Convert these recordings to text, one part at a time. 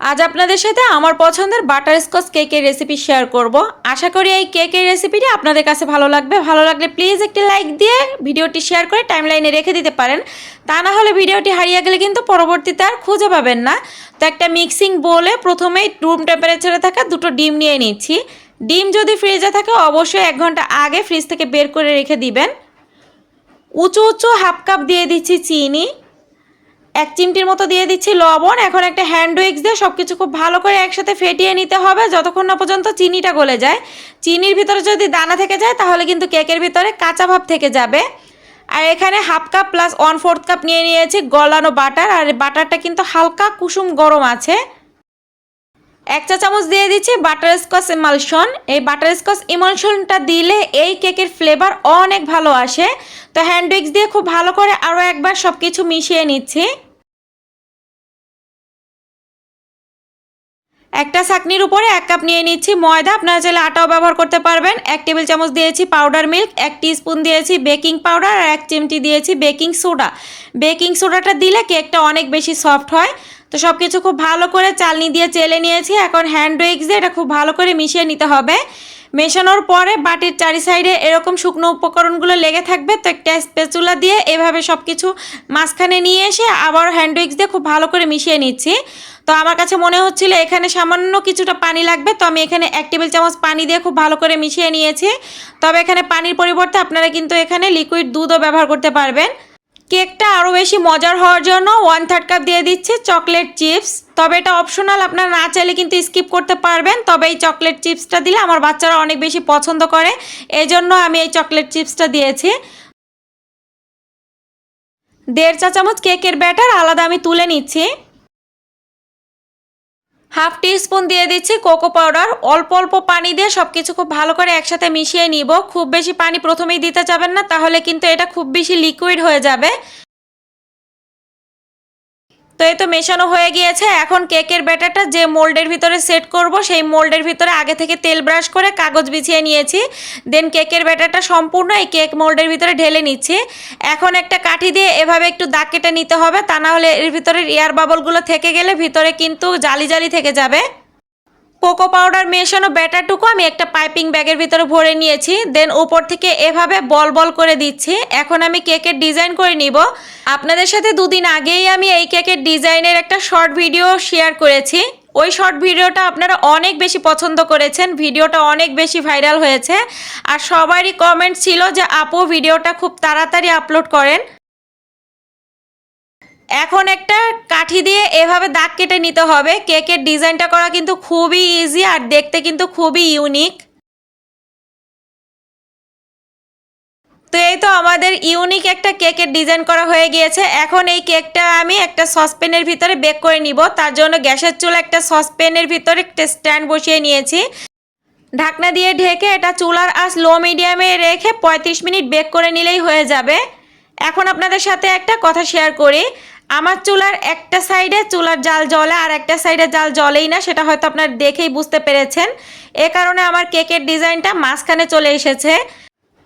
আজ আপনাদের সাথে আমার পছন্দের বাটার স্কচ কেকের রেসিপি শেয়ার করব। আশা করি এই কেকের রেসিপিটি আপনাদের কাছে ভালো লাগবে। ভালো লাগলে প্লিজ একটি লাইক দিয়ে ভিডিওটি শেয়ার করে টাইমলাইনে রেখে দিতে পারেন। তা না হলে ভিডিওটি হারিয়ে গেলে কিন্তু পরবর্তীতে আর খুঁজে পাবেন না। তো একটা মিক্সিং বলে প্রথমেই রুম টেম্পারেচারে থাকা দুটো ডিম নিয়ে নিচ্ছি। ডিম যদি ফ্রিজে থাকে, অবশ্যই এক ঘণ্টা আগে ফ্রিজ থেকে বের করে রেখে দিবেন। উঁচু উঁচু হাফ কাপ দিয়ে দিচ্ছি চিনি। এক চিমটির মতো দিয়ে দিচ্ছি লবণ, এখন একটা হ্যান্ড উইক্স দিয়ে সব কিছু খুব ভালো করে একসাথে ফেটিয়ে নিতে হবে, যতক্ষণ না পর্যন্ত চিনিটা গলে যায়। চিনির ভিতরে যদি দানা থেকে যায়, তাহলে কিন্তু কেকের ভিতরে কাঁচা ভাব থেকে যাবে। আর এখানে half cup plus one fourth cup নিয়ে নিয়েছি গলানো বাটার, আর বাটারটা কিন্তু হালকা কুসুম গরম আছে। এক চা চামচ দিয়ে দিচ্ছি বাটার স্কচ ইমালশন এই বাটার স্কচ ইমালশনটা দিলে এই কেকের ফ্লেভার অনেক ভালো আসে। তো হ্যান্ড উইক্স দিয়ে খুব ভালো করে আরও একবার সব কিছু মিশিয়ে নিচ্ছি। একটা চাকনির উপরে এক কাপ নিয়ে নিচ্ছি ময়দা। আপনারা চাইলে আটাও ব্যবহার করতে পারবেন। এক টেবিল চামচ দিয়েছি পাউডার মিল্ক এক স্পুন দিয়েছি বেকিং পাউডার আর এক চিমটি দিয়েছি বেকিং সোডা বেকিং সোডাটা দিলে কেকটা অনেক বেশি সফট হয়। তো সব কিছু খুব ভালো করে চালনি দিয়ে চেলে নিয়েছি। এখন হ্যান্ড উইক্স দিয়ে এটা খুব ভালো করে মিশিয়ে নিতে হবে। মেশানোর পরে বাটির চারি সাইডে এরকম শুকনো উপকরণগুলো লেগে থাকবে। তো একটা স্পেচুলা দিয়ে এভাবে সব কিছু মাঝখানে নিয়ে এসে আবার হ্যান্ড উইক্স দিয়ে খুব ভালো করে মিশিয়ে নিচ্ছি। তো আমার কাছে মনে হচ্ছিল এখানে সামান্য কিছুটা পানি লাগবে। তো আমি এখানে এক টেবিল চামচ পানি দিয়ে খুব ভালো করে মিশিয়ে নিয়েছি। তবে এখানে পানির পরিবর্তে আপনারা কিন্তু এখানে লিকুইড দুধও ব্যবহার করতে পারবেন। কেকটা আরও বেশি মজার হওয়ার জন্য ওয়ান থার্ড কাপ দিয়ে দিচ্ছে চকলেট চিপস তবে এটা অপশনাল আপনার না চাইলে কিন্তু স্কিপ করতে পারবেন। তবে এই চকলেট চিপসটা দিলে আমার বাচ্চারা অনেক বেশি পছন্দ করে। এই জন্য আমি এই চকলেট চিপসটা দিয়েছি। দেড় চা চামচ কেকের ব্যাটার আলাদা আমি তুলে নিচ্ছি। হাফ টি স্পুন দিয়ে দিচ্ছি কোকো পাউডার। অল্প অল্প পানি দিয়ে সব কিছু খুব ভালো করে একসাথে মিশিয়ে নিব। খুব বেশি পানি প্রথমেই দিতে যাবেন না, তাহলে কিন্তু এটা খুব বেশি লিকুইড হয়ে যাবে। তো এই তো মেশানো হয়ে গিয়েছে। এখন কেকের ব্যাটারটা যে মোল্ডের ভিতরে সেট করব, সেই মোল্ডের ভিতরে আগে থেকে তেল ব্রাশ করে কাগজ বিছিয়ে নিয়েছি। দেন কেকের ব্যাটারটা সম্পূর্ণ এই কেক মোল্ডের ভিতরে ঢেলে নিচ্ছি। এখন একটা কাঠি দিয়ে এভাবে একটু দাগ কেটে নিতে হবে, তা না হলে এর ভিতরে এয়ার বাবলগুলো থেকে গেলে ভিতরে কিন্তু জালি জালি থেকে যাবে। কোকো পাউডার মেশানো ব্যাটারটুকু আমি একটা পাইপিং ব্যাগের ভিতরে ভরে নিয়েছি। দেন উপর থেকে এভাবে বল বল করে দিচ্ছি। এখন আমি কেকের ডিজাইন করে নিব। আপনাদের সাথে দুদিন আগেই আমি এই কেকের ডিজাইনের একটা শর্ট ভিডিও শেয়ার করেছি। ওই শর্ট ভিডিওটা আপনারা অনেক বেশি পছন্দ করেছেন। ভিডিওটা অনেক বেশি ভাইরাল হয়েছে। আর সবারই কমেন্ট ছিল যে, আপু, ভিডিওটা খুব তাড়াতাড়ি আপলোড করেন। এখন একটা কাঠি দিয়ে এভাবে দাগ কেটে নিতে হবে। কেকের ডিজাইনটা করা কিন্তু খুবই ইজি আর দেখতে কিন্তু খুবই ইউনিক তো এই তো আমাদের ইউনিক একটা কেকের ডিজাইন করা হয়ে গিয়েছে। এখন এই কেকটা আমি একটা সসপ্যানের ভিতরে বেক করে নিব। তার জন্য গ্যাসের চুলা একটা সসপ্যানের ভিতরে একটা স্ট্যান্ড বসিয়ে নিয়েছি। ঢাকনা দিয়ে ঢেকে এটা চুলার আঁচ লো মিডিয়ামে রেখে পঁয়ত্রিশ মিনিট বেক করে নিলেই হয়ে যাবে। এখন আপনাদের সাথে একটা কথা শেয়ার করি। আমার চুলার একটা সাইডে চুলার জাল জলে আর একটা সাইডে জাল জলেই না, সেটা হয়তো আপনার দেখেই বুঝতে পেরেছেন। এ কারণে আমার কেকের ডিজাইনটা মাঝখানে চলে এসেছে।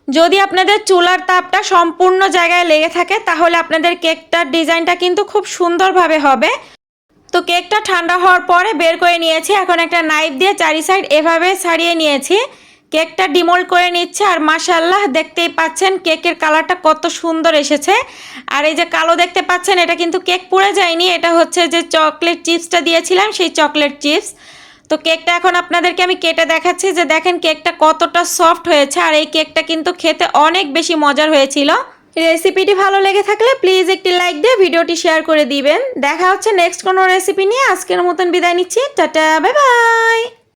যদি আপনাদের চুলার তাপটা সম্পূর্ণ জায়গায় লেগে থাকে, তাহলে আপনাদের কেকটার ডিজাইনটা কিন্তু খুব সুন্দরভাবে হবে। তো কেকটা ঠান্ডা হওয়ার পরে বের করে নিয়েছি, এখন একটা নাইফ দিয়ে চারি সাইড এভাবে ছাড়িয়ে নিয়েছি। কেকটা ডিমোল্ড করে নিচ্ছে আর মাশাল্লাহ দেখতেই পাচ্ছেন কেকের কালারটা কত সুন্দর এসেছে। আর এই যে কালো দেখতে পাচ্ছেন, এটা কিন্তু কেক পুড়ে যায়নি, এটা হচ্ছে যে চকলেট চিপসটা দিয়েছিলাম, সেই চকলেট চিপস। তো কেকটা এখন আপনাদেরকে আমি কেটে দেখাচ্ছি যে দেখেন কেকটা কতটা সফট হয়েছে আর এই কেকটা কিন্তু খেতে অনেক বেশি মজার হয়েছিল। রেসিপিটি ভালো লেগে থাকলে প্লিজ একটি লাইক দিয়ে ভিডিওটি শেয়ার করে দিবেন। দেখা হচ্ছে নেক্সট কোনো রেসিপি নিয়ে। আজকের মতন বিদায় নিচ্ছি। Tata, bye bye.